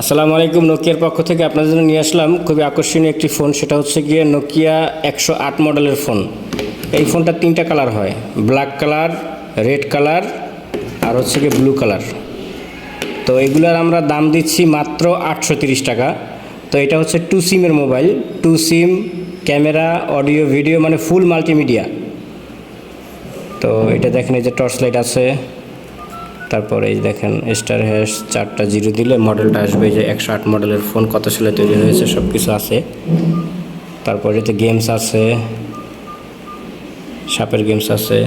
আসসালামু আলাইকুম, নোকিয়ার পক্ষ থেকে আপনাদের জন্য নিয়ে আসলাম খুবই আকর্ষণীয় একটি ফোন, সেটা হচ্ছে গিয়ে নোকিয়া একশো আট মডেলের ফোন। এই ফোনটা তিনটা কালার হয়, ব্ল্যাক কালার, রেড কালার, আর হচ্ছে গিয়ে ব্লু কালার। তো এগুলার আমরা দাম দিচ্ছি মাত্র আটশো তিরিশ টাকা। তো এটা হচ্ছে টু সিমের mobile, two sim, camera, audio, video মানে ফুল মাল্টিমিডিয়া। তো এটা দেখেন এই যে টর্চ লাইট আছে। তারপরে এই দেখেন স্টার হ্যাশ চারটা জিরো দিলে মডেলটা আসবে যে একশো আট মডেলের ফোন কত সালে তৈরি হয়েছে সব কিছু আছে। তারপরে এতে গেমস আছে, সাপের গেমস আছে।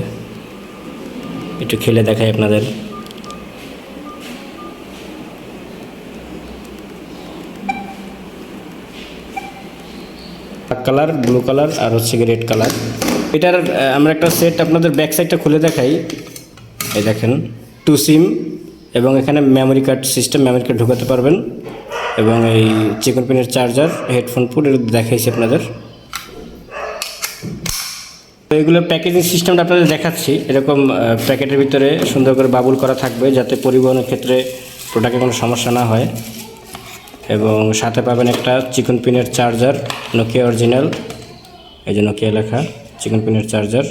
একটু খেলে দেখাই আপনাদের। কালার ব্লু কালার আর হচ্ছে রেড কালার এটার আমরা একটা সেট আপনাদের ব্যাক সাইডটা খুলে দেখাই। এই দেখেন। টু সিম এবং এখানে memory card system memory card ঢোকাতে পারবেন এবং এই চিকন পিনের চার্জার হেডফোন পুট এটা দেখাইছি আপনাদের। তো এগুলোর প্যাকেজিং সিস্টেমটা আপনাদের দেখাচ্ছি। এরকম প্যাকেটের ভিতরে সুন্দর করে বাবুল করা থাকবে যাতে পরিবহনের ক্ষেত্রে প্রোডাক্টে কোনো সমস্যা না হয়। এবং সাথে পাবেন একটা চিকন পিনের চার্জার নোকিয়া অরিজিনাল এই যে নোকিয়া লেখা, চিকন পিনের চার্জার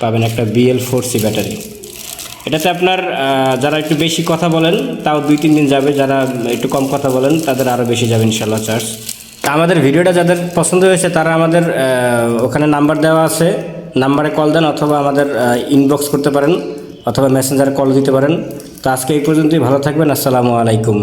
পাবেন একটা বিএল ফোর সি ব্যাটারি এটাতে আপনার যারা একটু বেশি কথা বলেন, তাও দুই তিন দিন যাবে, যারা একটু কম কথা বলেন, তাদের আরও বেশি যাবে ইনশাল্লাহ চার্জ তা আমাদের ভিডিওটা যাদের পছন্দ হয়েছে, তারা আমাদের ওখানে নাম্বার দেওয়া আছে। নাম্বারে কল দেন অথবা আমাদের ইনবক্স করতে পারেন, অথবা মেসেঞ্জারে কল দিতে পারেন। তো আজকে এই পর্যন্তই, ভালো থাকবেন, আসসালামু আলাইকুম।